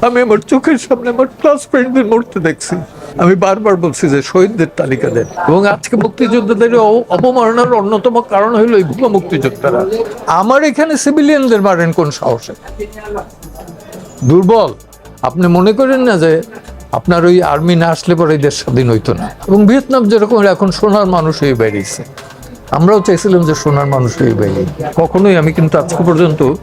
আমি আমার চোখের সামনে আমার ক্লাস ফ্রেন্ডদের মরতে দেখছি। আমি বারবার বলছি যে শহীদদের তালিকা দেন। এবং আজকে মুক্তিযোদ্ধাদের অ- অবমাননার অন্যতম কারণ হলো এই ভুয়া মুক্তিযোদ্ধারা। আমার এখানে সিভিলিয়ানদের মারেন কোন সাহসে? দুর্বল। আপনি মনে করেন না যে আপনার ওই আর্মি না আসলে পরে এই দেশ স্বাধীন হইতো না। এবং ভিয়েতনাম যেরকম এখন সোনার মানুষ হয়ে বেরিয়েছে। আমরাও চাইছিলাম যে সোনার মানুষ হয়ে বেরিয়ে। কখনোই আমি কিন্তু আজকে পর্যন্ত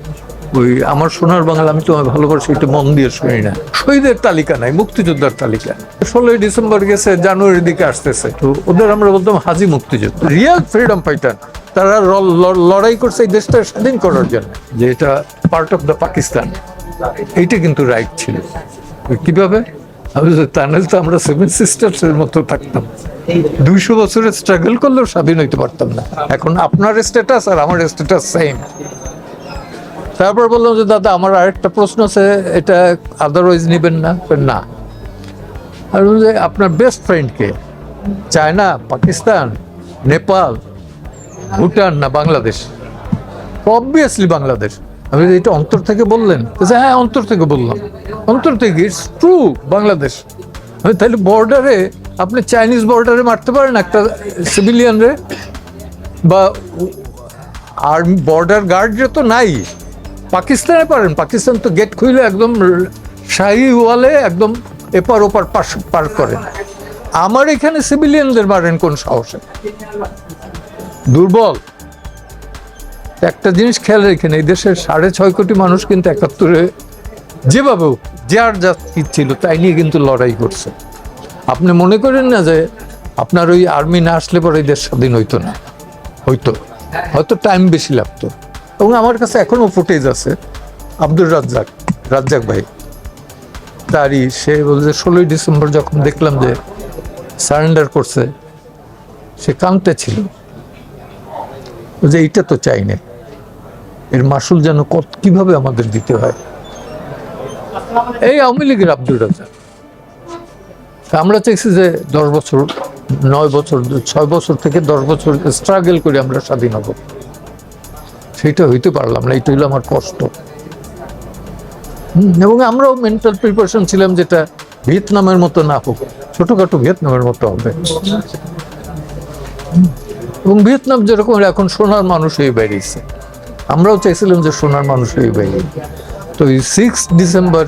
ওই আমার সোনার বাংলা আমি তোমায় ভালোবাসি এটা মন দিয়ে শুনি না। শহীদের তালিকা নাই, মুক্তিযোদ্ধার তালিকা। ষোলোই ডিসেম্বর গেছে, জানুয়ারির দিকে আসতেছে। তো ওদের আমরা বলতাম হাজি মুক্তিযোদ্ধা। রিয়েল ফ্রিডম ফাইটার, তারা লড়াই করছে এই দেশটা স্বাধীন করার জন্য, যে এটা পার্ট অফ দ্য পাকিস্তান এইটা কিন্তু রাইট ছিল। কীভাবে? আমি তা আমরা সেভেন সিস্টার্স এর মতো থাকতাম। দুইশো বছরের স্ট্রাগল করলেও স্বাধীন হইতে পারতাম না। এখন আপনার স্ট্যাটাস আর আমার স্ট্যাটাস সেম তারপর বললাম যে, দাদা, আমার আরেকটা প্রশ্ন আছে, এটা আদারওয়াইজ নেবেন না। না। আর যে, আপনার বেস্ট ফ্রেন্ডকে চায়না, পাকিস্তান, নেপাল, ভুটান না বাংলাদেশ? অবভিয়াসলি বাংলাদেশ। আমি এটা অন্তর থেকে বললেন? হ্যাঁ অন্তর থেকে বললাম। অন্তর থেকে ইটস ট্রু বাংলাদেশ। তাহলে বর্ডারে আপনি চাইনিজ বর্ডারে মারতে পারেন একটা সিভিলিয়ান রে? বা আর বর্ডার গার্ড তো নাই। পাকিস্তানে পারেন। পাকিস্তান তো গেট খুলে একদম শাহি ওয়ালে একদম এপার ওপার পাশ পার করেন আমার এখানে সিভিলিয়ানদের মারেন কোন সাহসে? দুর্বল। একটা জিনিস খেয়াল রেখেন এই দেশের সাড়ে ছয় কোটি মানুষ কিন্তু একাত্তরে যেভাবে যার যা ছিল তাই নিয়ে কিন্তু লড়াই করছে। আপনি মনে করেন না যে আপনার ওই আর্মি না আসলে পরে দেশ স্বাধীন হইতো না? হইতো। হয়তো টাইম বেশি লাগতো। এবং আমার কাছে এখনও ফুটেজ আছে। আব্দুর রাজ্জাক রাজ্জাক ভাই। তারই সে বলছে, ষোলোই ডিসেম্বর যখন দেখলাম যে সারেন্ডার করছে, সে কামতে ছিল। যে এইটা তো চাই না এর মাসুল যেন কত, কীভাবে আমাদের দিতে হয়? এই আওয়ামী লীগের আব্দুল রাজা আমরা চাইছি যে দশ বছর, নয় বছর, ছয় বছর থেকে দশ বছর স্ট্রাগল করে আমরা স্বাধীন হব। সেটা হইতে পারলাম না, এটা হইল আমার কষ্ট। এবং আমরাও মেন্টাল প্রিপারেশন ছিলাম যেটা ভিয়েতনামের মতো না হোক, ছোটখাটো ভিয়েতনামের মতো হবে। এবং ভিয়েতনাম যেরকম, এখন সোনার মানুষ হয়ে বেরিয়েছে। আমরাও চাইছিলাম যে সোনার মানুষ হয়ে বেরিয়ে। তো এই six December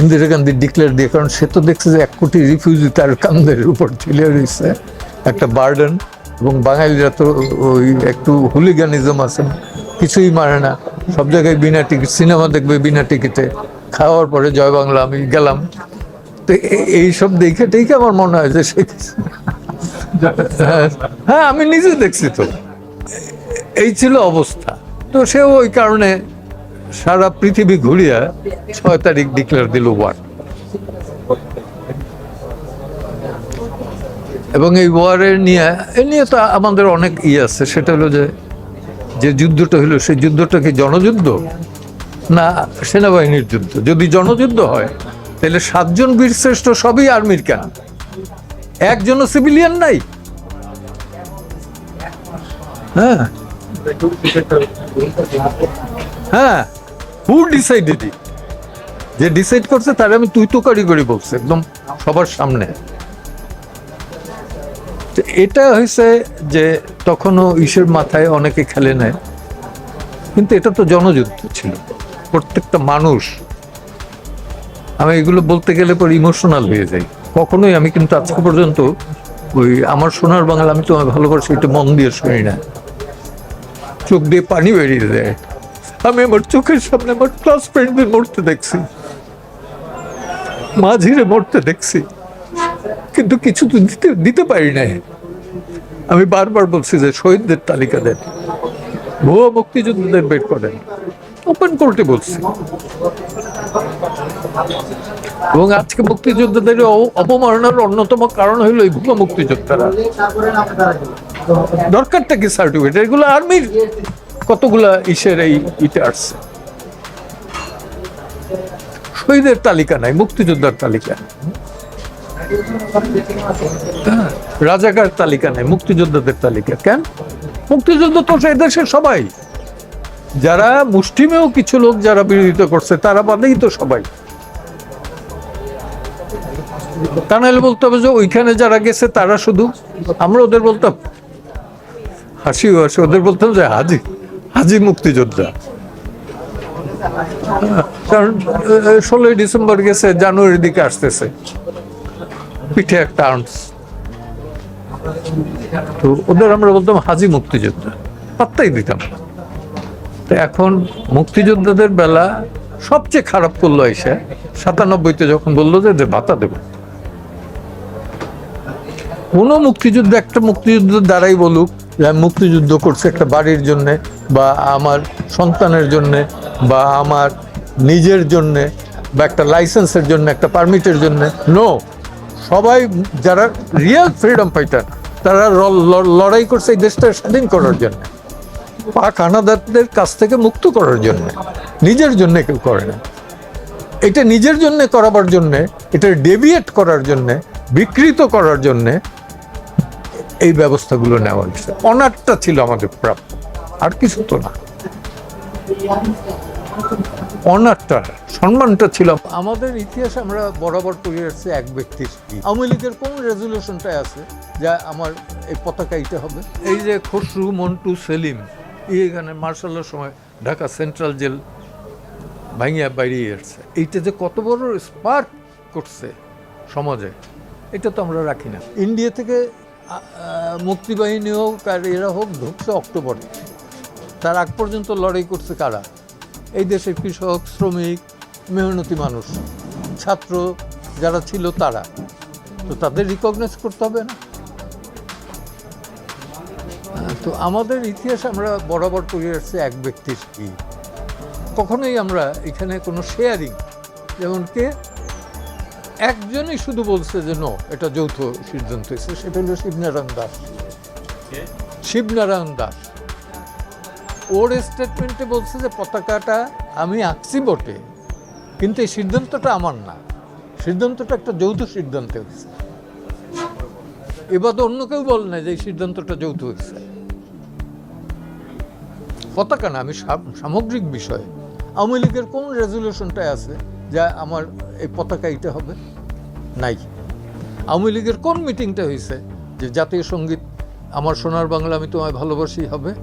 Indira Gandhi declare দিয়ে, কারণ সে তো দেখছে যে এক কোটি রিফিউজি তার কান্দের উপর ঠেলে রয়েছে। একটা বার্ডেন এবং বাঙালিরা তো ওই একটু হুলিগানিজম আছে কিছুই মারে না। সব জায়গায় বিনা টিকিট সিনেমা দেখবে বিনা টিকিটে। খাওয়ার পরে জয় বাংলা আমি গেলাম। তো এইসব দেখে টেকে আমার মনে হয় যে সে হ্যাঁ, হ্যাঁ আমি নিজে দেখছি তো। এই ছিল অবস্থা। তো সে ওই কারণে সারা পৃথিবী ঘুরিয়া ছয় তারিখ ডিক্লেয়ার দিল ওয়ার এবং এই ওয়ারের নিয়ে, এ নিয়ে তো আমাদের অনেক ইয়ে আছে। সেটা হলো যে যে যুদ্ধটা হলো, সেই যুদ্ধটা কি জনযুদ্ধ? না, সেনাবাহিনীর যুদ্ধ। যদি জনযুদ্ধ হয়, তাহলে সাতজন বীর শ্রেষ্ঠ সবই আর্মির কেন? একজনও সিভিলিয়ান নাই। হ্যাঁ। হ্যাঁ হু ডিসাইডেড যে ডিসাইড করছে, তার আমি তুই তো কারিগরি করে বলছে, একদম সবার সামনে। তো এটা হয়েছে যে তখনও ইসের মাথায় অনেকে খেলে নেয়, কিন্তু এটা তো জনযুদ্ধ ছিল। প্রত্যেকটা মানুষ, আমি এগুলো বলতে গেলে পর ইমোশনাল হয়ে যাই। কখনোই আমি কিন্তু আজকে পর্যন্ত ওই আমার সোনার বাংলা আমি তোমায় ভালোবাসি এটা মন দিয়ে শুনি না। চোখ দিয়ে পানি বেরিয়ে যায়। আমি আমার চোখের সামনে আমার ক্লাস ফ্রেন্ডদের মরতে দেখছি। মাঝিরে মরতে দেখছি। কিন্তু কিছু তো দিতে দিতে পারি নাই। আমি বারবার বলছি যে শহীদদের তালিকা দেন। ভুয়া মুক্তিযোদ্ধাদের বের করেন। ওপেন কোর্টে বলছি। এবং আজকে মুক্তিযোদ্ধাদের অপমাননার অন্যতম কারণ হইল এই ভুয়া মুক্তিযোদ্ধারা। দরকারটা কি সার্টিফিকেট এগুলো আর্মির কতগুলা ইসের এই ইতে আসছে? শহীদের তালিকা নাই, মুক্তিযোদ্ধার তালিকা রাজাকার তালিকা নাই, মুক্তিযোদ্ধাদের তালিকা। কেন? মুক্তিযুদ্ধ তো সে দেশের সবাই। যারা মুষ্টিমেয় কিছু লোক যারা বিরোধিতা করছে, তারা বাদেই তো সবাই। তা নাহলে বলতে হবে যে ওইখানে যারা গেছে, তারা শুধু আমরা ওদের বলতাম। হাসি হাসি, ওদের বলতাম যে হাজি হাজি মুক্তিযোদ্ধা। কারণ ষোলোই ডিসেম্বর গেছে, জানুয়ারির দিকে আসতেছে। পিঠে একটা আর্মস তো ওদের আমরা বলতাম হাজি মুক্তিযোদ্ধা। পাত্তাই দিতাম তো এখন মুক্তিযোদ্ধাদের বেলা সবচেয়ে খারাপ করল এসে, সাতানব্বইতে যখন বলল যে ভাতা দেব। কোনো মুক্তিযুদ্ধ, একটা মুক্তিযুদ্ধের দ্বারাই বলুক যে আমি মুক্তিযুদ্ধ করছে একটা বাড়ির জন্যে বা আমার সন্তানের জন্যে বা আমার নিজের জন্যে বা একটা লাইসেন্সের জন্য, একটা পারমিটের জন্য। নো সবাই যারা রিয়েল ফ্রিডম ফাইটার তারা লড়াই করছে এই দেশটা স্বাধীন করার জন্য, পাক হানাদারদের কাছ থেকে মুক্ত করার জন্য, নিজের জন্য কেউ করে না। এটা নিজের জন্য করাবার জন্য, এটা ডেভিয়েট করার জন্য, বিকৃত করার জন্য এই ব্যবস্থাগুলো নেওয়া হয়েছে অনারটা ছিল আমাদের প্রাপ্য, আর কিছু তো না। অনারটা সম্মানটা ছিল। আমাদের ইতিহাস আমরা বরাবর পড়ে আসছি এক ব্যক্তির। আওয়ামী লীগের কোন রেজলিউশনটাই আছে যা আমার এই পতাকা ইতে হবে? এই যে খসরু মন্টু সেলিম এখানে মার্শালের সময় ঢাকা সেন্ট্রাল জেল ভাঙিয়া বাইরিয়ে আসছে। এইটা যে কত বড় স্পার্ক করছে সমাজে এটা তো আমরা রাখি না। ইন্ডিয়া থেকে মুক্তিবাহিনী হোক আর এরা হোক ঢুকছে অক্টোবরে। তার আগ পর্যন্ত লড়াই করছে কারা? এই দেশের কৃষক শ্রমিক মেহনতি মানুষ ছাত্র যারা ছিল তারা। তো তাদের রিকগনাইজ করতে হবে না। তো আমাদের ইতিহাস আমরা বরাবর করে আসছি এক ব্যক্তির কি। কখনোই আমরা এখানে কোনো শেয়ারিং যেমন কে একজনই শুধু বলছে যে নো এটা যৌথ সিদ্ধান্ত হয়েছে। সেটা হলো শিবনারায়ণ দাস। শিবনারায়ণ দাস। ওর স্টেটমেন্টে বলছে যে পতাকাটা আমি আঁকছি বটে, কিন্তু এই সিদ্ধান্তটা আমার না। সিদ্ধান্তটা একটা যৌথ সিদ্ধান্ত হয়েছে। এবার তো অন্য কেউ বল না যে এই সিদ্ধান্তটা যৌথ হয়েছে। পতাকা না, আমি সাম- সামগ্রিক বিষয়। আওয়ামী লীগের কোন রেজলিউশনটাই আছে যা আমার এই পতাকা এটা হবে? নাই। আওয়ামী লীগের কোন মিটিংটা হয়েছে যে জাতীয় সংগীত আমার সোনার বাংলা আমি তোমায় ভালোবাসি হবে?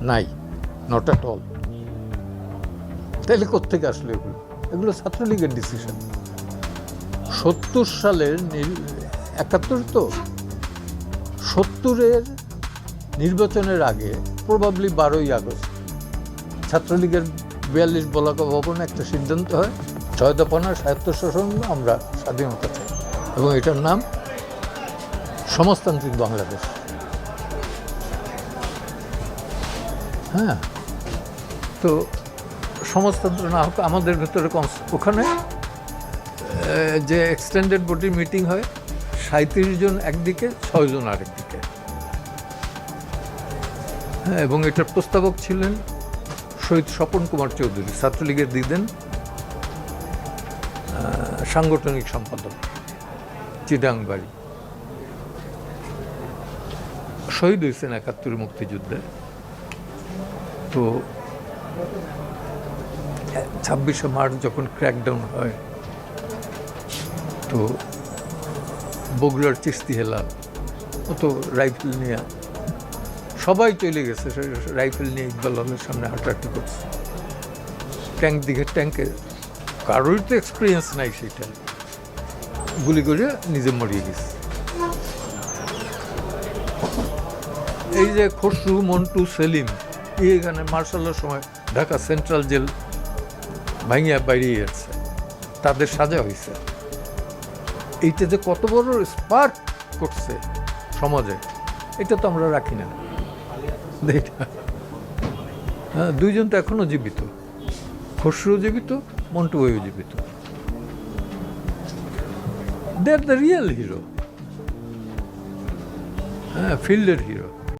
নাই। নট অ্যাট অল তাহলে কোথেকে আসলো এগুলো? এগুলো ছাত্রলীগের ডিসিশন সত্তর সালের একাত্তর তো? সত্তরের নির্বাচনের আগে প্রবাবলি বারোই আগস্ট, ছাত্রলীগের বিয়াল্লিশ বলাকা ভবনে একটা সিদ্ধান্ত হয় ছয় দফানা শাসন আমরা স্বাধীনতা চাই। এবং এটার নাম সমাজতান্ত্রিক বাংলাদেশ। হ্যাঁ। তো সমাজতন্ত্র না হোক, আমাদের ভেতরে ওখানে যে এক্সটেন্ডেড বডি মিটিং হয় সাঁত্রিশ জন একদিকে ছয়জন আরেকদিকে। হ্যাঁ এবং এটার প্রস্তাবক ছিলেন শহীদ স্বপন কুমার চৌধুরী, ছাত্রলীগের দিদেন সাংগঠনিক সম্পাদক চিডাং বাড়ি শহীদ হয়েছেন একাত্তর মুক্তিযুদ্ধে। তো ছাব্বিশে মার্চ যখন ক্র্যাকডাউন হয়, তো বগুড়ার চিস্তি হেলাল, ও তো রাইফেল নিয়ে, সবাই চলে গেছে রাইফেল নিয়ে ইকবাল হলের সামনে হাঁটাহাঁটি করছে। ট্যাঙ্ক দিঘের ট্যাঙ্কে কারোরই তো এক্সপিরিয়েন্স নাই সেটা। গুলি করে নিজে মরিয়ে গেছে। এই যে খসরু, মন্টু, সেলিম এখানে মার্শালের সময় ঢাকা সেন্ট্রাল জেল ভাঙিয়া বাইরিয়ে আসছে তাদের সাজা হয়েছে এইটা যে কত বড় স্পার্ক করছে সমাজে, এটা তো আমরা রাখি না। হ্যাঁ দুইজন তো এখনও জীবিত। খসরু জীবিত মন্টু জীবিত। They are the real hero হ্যাঁ ফিল্ডের হিরো